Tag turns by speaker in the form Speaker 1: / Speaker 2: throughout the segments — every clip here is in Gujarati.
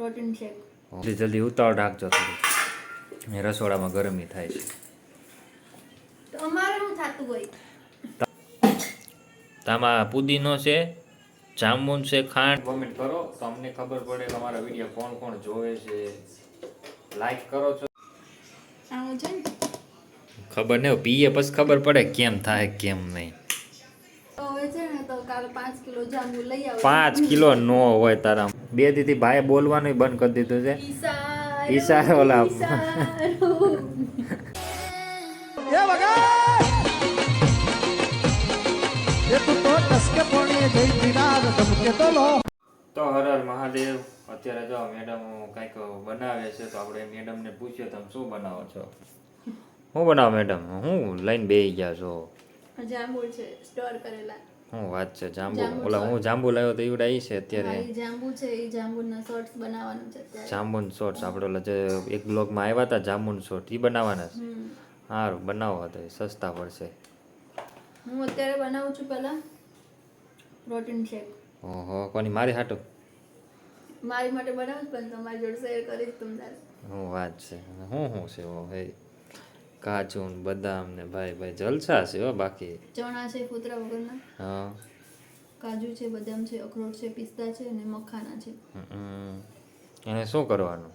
Speaker 1: પ્રોટીન શેક
Speaker 2: જલ્દી જલ્દી ઉતાવળ રાખજો થોડી રસોડામાં ગરમી થાય છે.
Speaker 1: તો અમારે શું થતું હોય?
Speaker 2: તામાં પુદીનો છે જામુન છે ખાંડ. કોમેન્ટ કરો. તો અમને ખબર પડે કે અમારા વીડિયો કોણ કોણ જોવે છે. લાઈક કરો છો.
Speaker 1: આવું છે ને?
Speaker 2: ખબર નહીં પીએ પછી ખબર પડે કેમ થાય કેમ નહીં.
Speaker 1: તો હવે છે ને તો કાલે પાંચ કિલો જાંબુ લઈ આવો.
Speaker 2: પાંચ કિલો નો હોય તારા બે દીથી ભાઈ બોલવાનું બંધ કરી દીધું છે.
Speaker 1: ઈશારો,
Speaker 2: ઓલા.
Speaker 3: તું
Speaker 2: હર હર મહાદેવ. અત્યારે જો મેડમ કંઈક બનાવે છે તો આપણે મેડમને પૂછ્યો તમે શું બનાવો છો? શું બનાવો મેડમ? હું લઈને બેસી ગયા છો.
Speaker 1: જાંબુ છે સ્ટોર કરેલા.
Speaker 2: શું વાત છે જાંબુ. ઓલા હું જાંબુ લાવ્યો તો ઈવડા ઈ છે અત્યારે.
Speaker 1: જાંબુ છે એ જાંબુના શોર્ટ્સ બનાવવાનું છે અત્યારે.
Speaker 2: જાંબુન શોર્ટ્સ આપણે જે એક બ્લોગમાં આવ્યા હતા જાંબુન શોર્ટ એ બનાવવાના છે. સારું બનાવો તો સસ્તા પડશે.
Speaker 1: હું અત્યારે બનાવું છું પહેલા પ્રોટીન શેક.
Speaker 2: ઓહો કોની મારી હાટો?
Speaker 1: મારી માટે બનાવું પણ તમારી જોડે શેર કરીશ તમને. હું
Speaker 2: શું વાત છે. હું હું છે હે કાજુ ને બદામ ને ભાઈ ભાઈ જલસા છે હો બાકી.
Speaker 1: ચણા છે ફૂતરા વગરના.
Speaker 2: હા.
Speaker 1: કાજુ છે બદામ છે અખરોટ છે પિસ્તા છે અને મખાના છે.
Speaker 2: એને શું કરવાનું?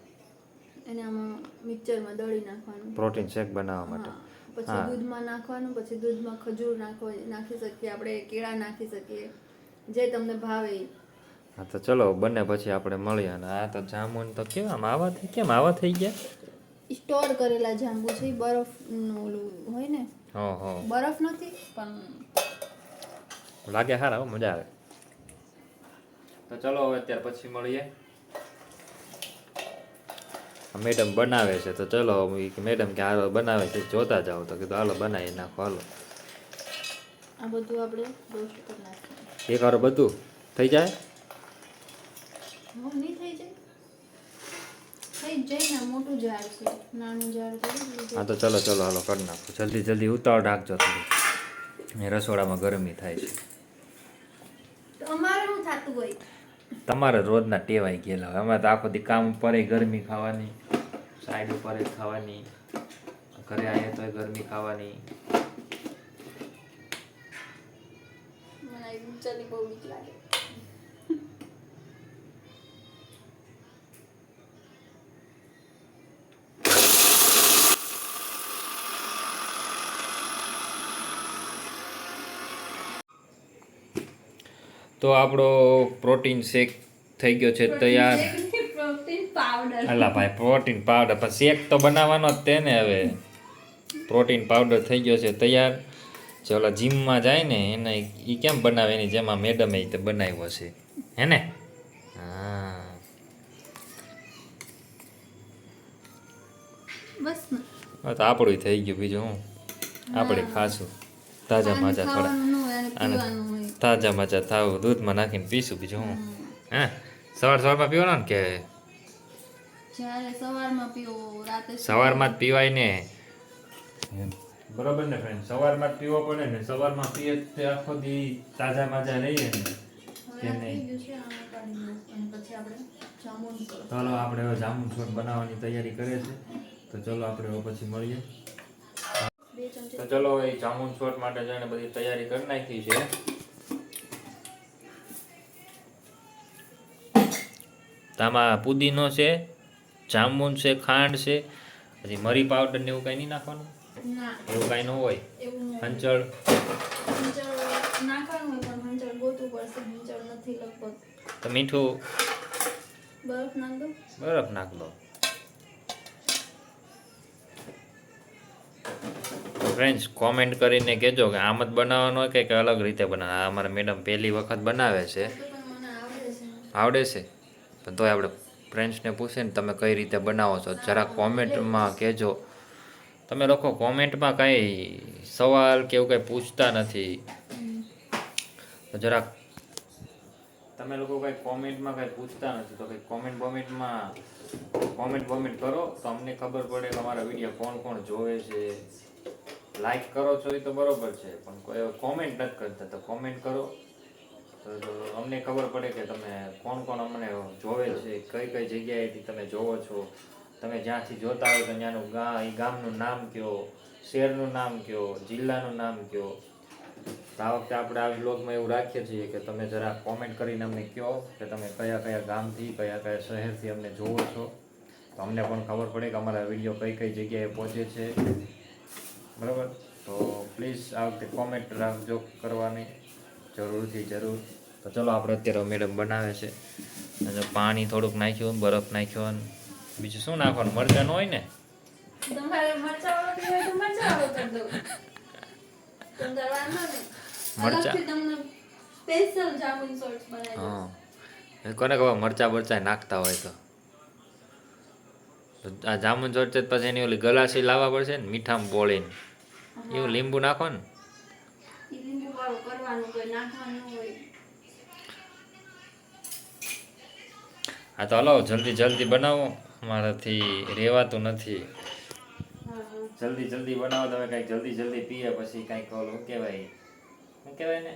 Speaker 1: એને આમાં મિક્સરમાં દળી નાખવાનું.
Speaker 2: પ્રોટીન શેક બનાવવા માટે.
Speaker 1: પછી દૂધમાં નાખવાનું પછી દૂધમાં ખજૂર નાખો નાખી શકીએ આપણે કેળા નાખી શકીએ. જે તમને ભાવે
Speaker 2: હા તો ચલો બંને પછી આપણે મળીએ. અને આ તો જામુન તો કેવામાં આવા થઈ કેમ આવા થઈ ગયા?
Speaker 1: સ્ટોર કરેલા જાંબુ છે બરફ બરફનું ઓલું હોય ને?
Speaker 2: હો હો.
Speaker 1: બરફ નથી પણ
Speaker 2: લાગે સારા હો મજા આવે. તો ચલો હવે અત્યાર પછી મળીએ. મેડમ બનાવે છે તો ચલો મેડમ કે હાલો બનાવે છે જોતા જાઓ. તો કીધું હાલો બનાવી નાખો હાલો.
Speaker 1: આ બધું આપણે રોસ્ટ કરી નાખીએ.
Speaker 2: એક હારો બધું થઈ જાય?
Speaker 1: હા થઈ જાય
Speaker 2: હા તો ચલો ચલો હાલો કરી નાખો. જલ્દી જલ્દી ઉતાવળ રાખજો થોડી. રસોડામાં ગરમી થાય છે.
Speaker 1: તો
Speaker 2: તમારે રોજના ટેવાઈ ગયેલા હોય. અમારે તો આખો દી કામ ઉપર ગરમી ખાવાની સાઈડ ઉપર ખાવાની. ઘરે આવીએ તોય ગરમી ખાવાની.
Speaker 1: મને બહુ બીક લાગે.
Speaker 2: તો આપણો પ્રોટીન શેક થઈ ગયો છે તૈયાર. અલા ભાઈ પ્રોટીન પાવડર. પણ શેક તો બનાવવાનો જ તેને હવે. પ્રોટીન પાવડર થઈ ગયો છે તૈયાર. જે ઓલા જીમમાં જાય ને એને એ કેમ બનાવે? એની જેમાં મેડમે તે બનાવ્યો છે. હે ને? હા.
Speaker 1: બસ
Speaker 2: તો આપણું થઈ ગયું બીજું હું? આપણે ખાશું. તાજા માજા થોડા.
Speaker 1: અને
Speaker 2: તાજા માજા થાવ દૂધમાં નાખીને પીશું બીજું હું. હે? સવાર સવારમાં પીવાનો ને કે?
Speaker 1: સવારમાં પીવો રાતે
Speaker 2: સવારમાં જ પીવાય ને. બરોબર ને ફ્રેન્ડ સવારમાં જ પીવો પડે ને સવારમાં પીએ તે આખો દી તાજા માજા રહીએ ને. ચાલો આપણે હવે જામુન છોડ બનાવવાની તૈયારી કરે છે. તો ચલો આપણે હવે પછી મળીએ. તો ચલો એ જામુન છોડ માટે જઈને બધી તૈયારી કરી નાખી છે. તામાં પુદીનો છે જામુન છે ખાંડ છે પછી મરી પાવડર ને એવું કઈ નહીં નાખવાનું? એવું કઈ ન હોય? હંચળ? તો મીઠું?
Speaker 1: બરફ નાખ દો.
Speaker 2: બરફ નાખ દો. ફ્રેન્ડ્સ કોમેન્ટ કરીને કહેજો કે આમ જ બનાવવાનું હોય કે અલગ રીતે બનાવવાનું? અમારા મેડમ પહેલી વખત બનાવે
Speaker 1: તો છે.
Speaker 2: આવડે છે? પણ તોય આપણે ફ્રેન્ડ્સને પૂછીએ ને તમે કઈ રીતે બનાવો છો? જરા કોમેન્ટમાં કહેજો. તમે લોકો કોમેન્ટમાં કાંઈ સવાલ કે એવું કંઈ પૂછતા નથી. જરાક તમે લોકો કંઈ કોમેન્ટમાં કંઈ પૂછતા નથી. તો કંઈ કોમેન્ટ બોમેન્ટમાં કોમેન્ટ બોમેન્ટ કરો. તો અમને ખબર પડે કે અમારા વીડિયો કોણ કોણ જોવે છે. લાઈક કરો છો એ તો બરોબર છે. પણ કોઈ કોમેન્ટ નથી કરતા. તો કોમેન્ટ કરો. તો અમને ખબર પડે કે તમે કોણ કોણ અમને જોવે છે, કઈ કઈ જગ્યાએથી તમે જોવો છો? તમે જ્યાંથી જોતા હોય તો ત્યાંનું ગામ ગામનું નામ કયો, શહેરનું નામ કયો, જિલ્લાનું નામ કયો? આ વખતે આપણે આ વ્લોગમાં એવું રાખીએ છીએ કે તમે જરા કોમેન્ટ કરીને અમને કહો કે તમે કયા કયા ગામથી, કયા કયા શહેરથી અમને જોવો છો? તો અમને પણ ખબર પડે કે અમારા વીડિયો કઈ કઈ જગ્યાએ પહોંચે છે. બરાબર? તો પ્લીઝ આ વખતે કોમેન્ટ રાખજો કરવાની. જરૂરથી જરૂર. તો ચલો આપણે અત્યારે મેડમ બનાવે છે. અને પાણી થોડુંક નાખ્યું બરફ નાખ્યો અને બીજું શું નાખવાનું? મરચાં હોય ને?
Speaker 1: મરચાં
Speaker 2: કોને ખબર? મરચાં બરચાં નાખતા હોય તો. આ જામુન ચોટશે તો પછી એની ઓલી ગલાસી લાવવા પડશે ને મીઠામાં બોળીને. એવું લીંબુ નાખો ને.
Speaker 1: કરવાનું કોઈ નાખવાનું હોય.
Speaker 2: આ તો હલો જલ્દી જલ્દી બનાવો. મારાથી રહેવાતું નથી.
Speaker 1: હા હા.
Speaker 2: જલ્દી જલ્દી બનાવો તમે કંઈક જલ્દી જલ્દી પીએ પછી કંઈક ઓલું શું કહેવાય? શું કહેવાય ને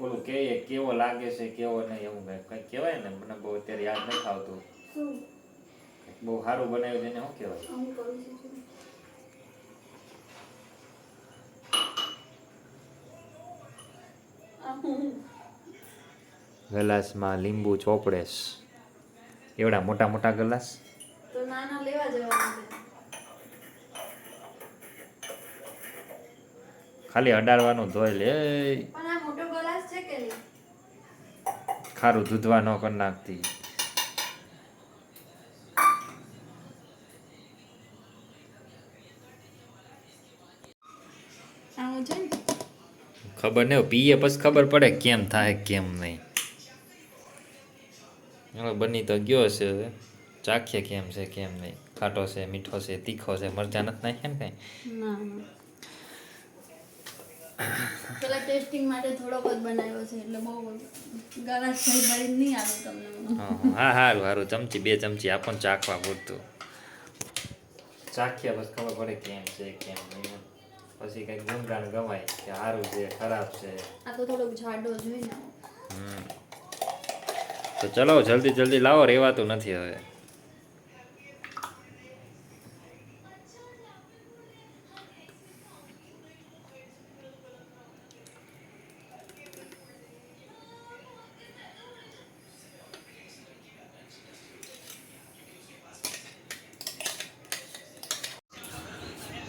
Speaker 2: ઓલું કે કેવો લાગે છે કેવો નહીં એવું કંઈક કંઈક કહેવાય ને મને બહુ અત્યારે યાદ નથી આવતું. બહુ સારું બનાવ્યું છે એને શું કહેવાય
Speaker 1: હું કરું છું આ હું
Speaker 2: ગલાસમાં લીંબુ ચોપડેશ એવડા મોટા મોટા ગ્લાસ?
Speaker 1: તો નાના લેવા જવાનું
Speaker 2: ખાલી અડાડવાનું ધોઈ લે.
Speaker 1: પણ આ મોટો ગ્લાસ છે કે
Speaker 2: ખારું દૂધવા ન કરી નાખતી. ખબર નહીં પીએ પછી ખબર પડે કેમ થાય કેમ નહીં. હવે બની તો ગયો છે હવે. ચાખીએ કેમ છે કેમ નહીં? ખાટો છે મીઠો છે તીખો છે મરચા નથી નાખ્યા ને કાંઈ?
Speaker 1: પેલા ટેસ્ટિંગ માટે થોડોક જ બનાવ્યો છે એટલે બહુ ગાળા ભરી ભરી નહીં આવે તમને
Speaker 2: હા હા સારું સારું ચમચી બે ચમચી આપો ચાખવા પૂરતું. ચાખ્યા બસ ખબર પડે કેમ છે કેમ નહીં પછી કંઈક ગુણગાન ગવાય કે સારું છે ખરાબ છે.
Speaker 1: આ તો થોડોક જાડો જોઈને
Speaker 2: હમ. તો ચલો જલ્દી જલ્દી લાવો રહેવાતું નથી હવે.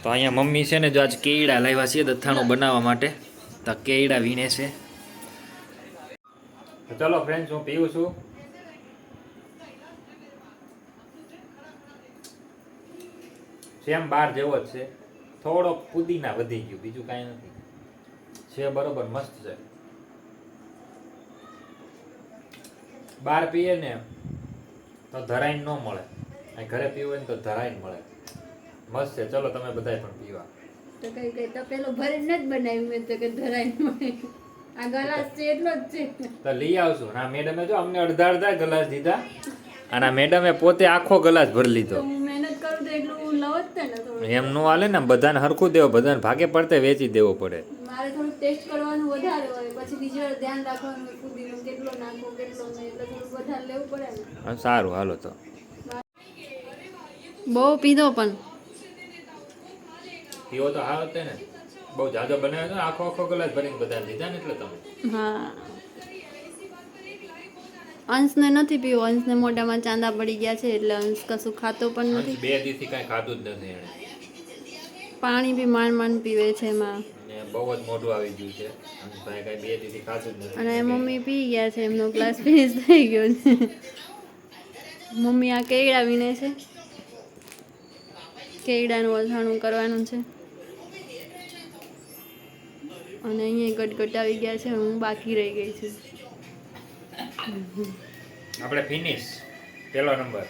Speaker 2: તો અહીંયા મમ્મી છે ને, જો આજ કેળા લાવ્યા છે દથાણું બનાવવા માટે. તો કેળા વીણે છે. ચલો ફ્રેન્ડ્સ હું પીવું છું. સેમ બાર જેવો જ છે. થોડો પુદીના વધી ગયું, બીજું કાંઈ નથી. છે બરોબર, મસ્ત છે. બાર પીએ ને તો ધરાઈને ન મળે. ઘરે પીવું હોય ને તો ધરાઈને મળે. મસ્ત છે. ચલો, તમે બધાય પણ પીવા.
Speaker 1: તો કઈ કઈ તો પેલો ભરીને જ બનાવ્યું તો કે ધરાઈ મળે. આ ગલાસ છે એટલો જ છે.
Speaker 2: તો લઈ આવશું ના મેડમે જો અમને અડધા અડધા ગ્લાસ દીધા અને મેડમે પોતે આખો ગ્લાસ ભરી લીધો.
Speaker 1: મહેનત કરું તો એટલું લવ જ ને
Speaker 2: એમ નો હાલે ને બધાને હરખું દેવો બધાને ભાગે પડતે વેચી દેવો પડે.
Speaker 1: મારે થોડું ટેસ્ટ કરવાનું વધારે હોય પછી બીજી વાર ધ્યાન રાખવાનું પુદીનો કેટલો નાખો કેટલો નહીં એટલે થોડું વધારે લેવું પડે ને.
Speaker 2: હા, સારું હાલો તો.
Speaker 1: બહુ પીધો પણ.
Speaker 2: પીવો તો હાલ તે ને બહુ જાજો બનાવ્યો છે આખો આખો ગ્લાસ ભરીને બધાને દીધા ને એટલે તમે.
Speaker 1: હા. અંશને નથી પીવો અંશને મોઢામાં ચાંદા પડી ગયા છે એટલે અંશ કશું ખાતો પણ નથી.
Speaker 2: બે દિવસથી કાંઈ ખાધું જ નથી એણે.
Speaker 1: પાણી બી માંડ માંડ પીવે છે એમાં.
Speaker 2: બહુ જ મોઢું આવી ગયું છે. અને ભાઈ કાંઈ બે દિવસથી ખાધું જ
Speaker 1: અને મમ્મી પી ગયા છે એમનો ગ્લાસ ફિનિશ થઈ ગયો છે. મમ્મી આ કેળા વિને છે. કેળાનું અથાણું કરવાનું છે. અને અહીંયા ગટગટ આવી ગયા છે હું બાકી રહી ગઈ છું.
Speaker 2: આપણે ફિનિશ પહેલો નંબર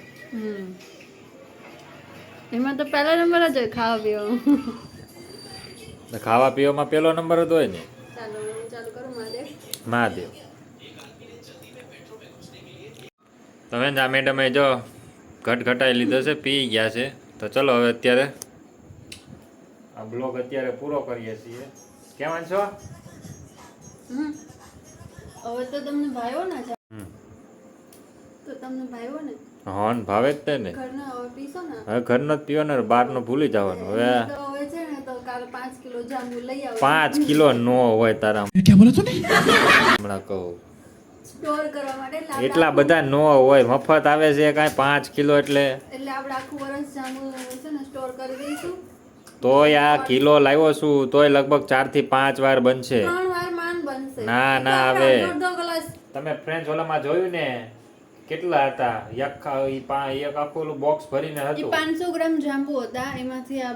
Speaker 1: એમાં તો પહેલા નંબર જ હોય ખાવા પીવામાં.
Speaker 2: ખાવા પીવામાં પેલો નંબર જ હોય ને?
Speaker 1: મહાદેવ?
Speaker 2: તમે જ આ મેડમે જો ઘટઘટાઈ લીધો છે પી ગયા છે. તો ચલો હવે અત્યારે આ બ્લોગ અત્યારે પૂરો કરીએ છીએ. કેવાન છો?
Speaker 1: હવે તો તમને ભાવ્યો ને હવે પીશો ને?
Speaker 2: જ પીવો ને બહારનો ભૂલી જવાનું. હવે
Speaker 1: હવે છે કિલો
Speaker 2: નો હોય તારા
Speaker 1: કે એટલા
Speaker 2: બધા નો હોય. મફત આવે છે કાંઈ પાંચ કિલો એટલે.
Speaker 1: એટલે આખું વર્ષ જાંબુ છે ને સ્ટોર કરી દઈશું.
Speaker 2: તોય આ કિલો લાવ્યો છું તોય લગભગ ચારથી પાંચ વાર બનશે. ના, ના, હવે. તમે ફ્રેન્ચ ઓલામાં જોયું ને કેટલા હતા? એક એક આખું બોક્સ ભરીને હતું.
Speaker 1: પાંચસો ગ્રામ જાંબુ હતા એમાંથી આ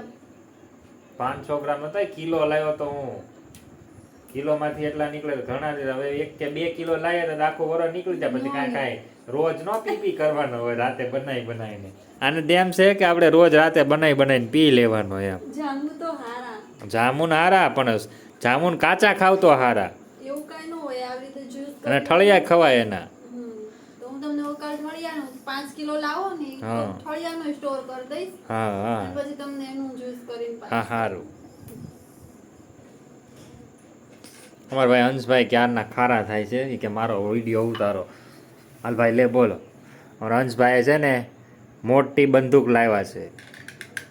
Speaker 2: પાંચસો ગ્રામ હતા કિલો લાવ્યો તો હું. કિલો માંથી એટલા નીકળે તો ઘણા હવે એક કે બે કિલો લાવ્યા તો આખું વરો નીકળી જાય પછી કાંઈ કાંઈ. રોજ નો પી પી કરવાનો હોય રાતે બનાવી બનાવીને આને ડેમ છે કે આપણે રોજ રાતે બનાવી બનાવીને પી લેવાનો એમ. જામુન હારા. પણ જામુન કાચા ખાવ તો હારા. અને ઠળિયા ખવાય એના.
Speaker 1: પાંચ કિલો લાવો ને
Speaker 2: હા.
Speaker 1: ઠળિયાનો સ્ટોર કરી દઈશ.
Speaker 2: હા હા.
Speaker 1: પછી તમને એનું જ્યુસ કરીને
Speaker 2: હા સારું અમારા ભાઈ હંસભાઈ ક્યારના ખારા થાય છે? કે મારો વીડિયો ઉતારો. હાલ ભાઈ, લે બોલો. અમારા હંસભાઈએ છે ને, મોટી બંદૂક લાવ્યા છે.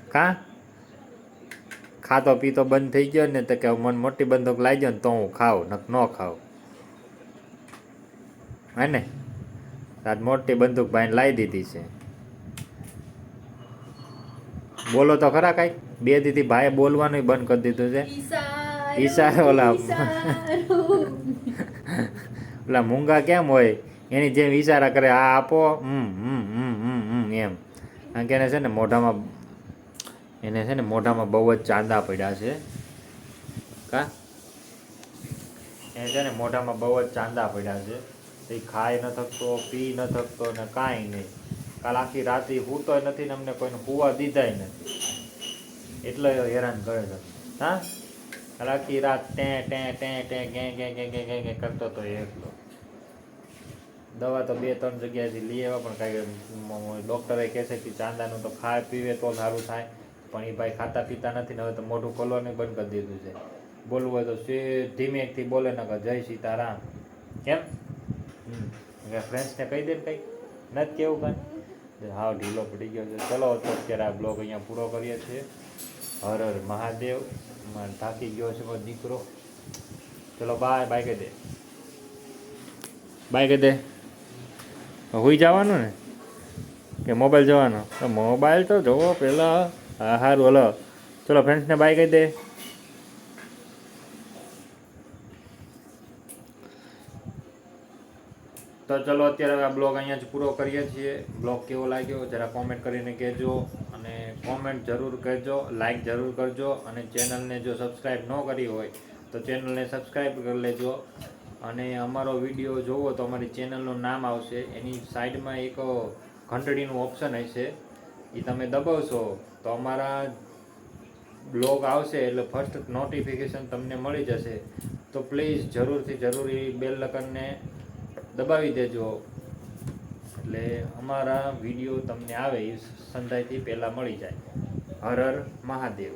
Speaker 2: કા? ખાતો પીતો બંધ થઈ ગયો ને, તો કે મને મોટી બંદૂક લાવી ગયો ને, તો હું ખાઉં નક ન ખાઉં. હે ને? આજ મોટી બંદૂક ભાઈને લાવી દીધી છે. બોલો તો ખરા કાંઈ? બે દીધી ભાઈએ બોલવાનું બંધ કરી દીધું છે.
Speaker 1: ઈશારો,
Speaker 2: ઓલા ઓલા. મૂંગા કેમ હોય? એની જેમ ઈશારા કરે આ આપો હમ હમ હમ હમ હમ એમ. કારણ કે એને છે ને મોઢામાં એને છે ને મોઢામાં બહુ જ ચાંદા પડ્યા છે. કા? એને છે ને મોઢામાં બહુ જ ચાંદા પડ્યા છે. એ ખાઈ ન થકતો પી ન થકતો ને કાંઈ નહીં. કાલ આખી રાતે સૂતોય નથી ને અમને કોઈને હુવા દીધાય નથી. એટલે હેરાન કરે છે. હા? આખી રાત ટે ટે ટે ટે, ગે ગે ગે ગે ગે ગે કરતો તો એ એકલો. દવા તો બે, ત્રણ જગ્યાએથી લઈ આવ્યા, પણ કાંઈ ડૉક્ટરે કહે છે કે ચાંદાનું તો ખાય, પીવે તો સારું થાય, પણ એ ભાઈ ખાતા પીતા નથી ને હવે તો મોઢું ખોલવાનું બંધ કરી દીધું છે. બોલવું હોય તો સે ધીમેકથી બોલે ન જય સીતારામ. કેમ? ફ્રેન્ડ્સને કહી દે ને કંઈ નથી કેવું કાંઈ? હાવ ઢીલો પડી ગયો છે. ચલો, અત્યારે આ બ્લોગ અહીંયા પૂરો કરીએ છીએ. હર હર મહાદેવ. મારે થાકી ગયો છે મારો દીકરો. ચલો બાય બાય કહી દે. બાય કહી દે. હોઈ જવાનું ને? કે મોબાઈલ જવાનો? તો મોબાઈલ તો જોવો પહેલાં હા સારું હલો. ચલો ફ્રેન્ડ્સને બાય કહી દે. તો ચલો, અત્યારે આ બ્લોગ અહીંયા જ પૂરો કરીએ છીએ. બ્લોગ કેવો લાગ્યો? જરા કોમેન્ટ કરીને કહેજો. અને કોમેન્ટ જરૂર કરજો લાઈક જરૂર કરજો અને ચેનલને જો સબસ્ક્રાઈબ ન કરી હોય તો ચેનલને સબસ્ક્રાઈબ કરી લેજો. અને અમારો વીડિયો જોવો તો અમારી ચેનલનું નામ આવશે. એની સાઈડમાં એક ઘંટડીનું ઓપ્શન હશે. એ તમે દબાવશો તો અમારા બ્લોગ આવશે એટલે ફર્સ્ટ નોટિફિકેશન તમને મળી જશે. તો પ્લીઝ જરૂરથી જરૂરી બેલ લકનને દબાવી દેજો. એટલે અમારા વીડિયો તમને આવે એ સંધાઈથી પહેલાં મળી જાય. હર મહાદેવ.